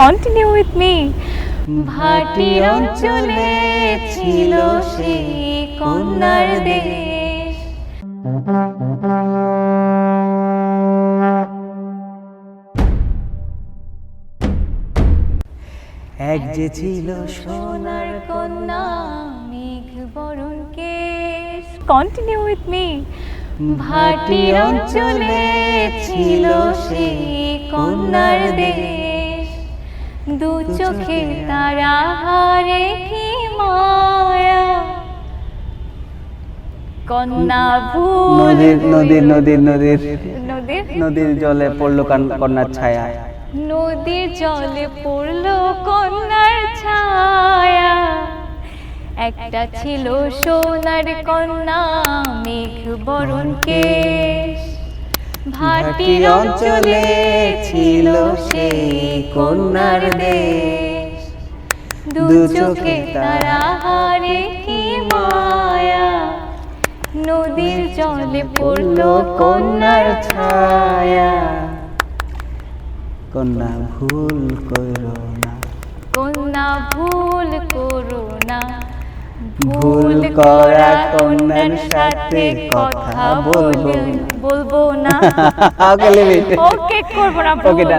Continue with me ভাটির অঞ্চলে ছিল সেই কন্যার দেশ। এক যে ছিল সোনার কন্যা মেঘ বরণ কেশ। কন্টিনিউ উইথ মি ভাটির অঞ্চলে ছিল সেই কন্যার দেশ। দু চোখে তারা হারে কি মায়া? কন্যা ভুল নদীর নদীর নদীর নদীর। নদীর নদীর জলে পড়ল কান- কন্যার ছায়া। নদীর জলে পড়ল কন্যার ছায়া। একটা ছিল সোনার কন্যা মেঘ বরণ কেশ ভাটি অঞ্চলে ছিল সেই কন্যার দেশ। দু চোখে তারা হারে কি মায়া। নদীর জলে পড়ল কন্যার ছায়া। কন্যা ভুল করো না। কন্যা ভুল করো না। ভুল করা কন্যার সাথে সাথে কথা বলব বলব না। ওকে না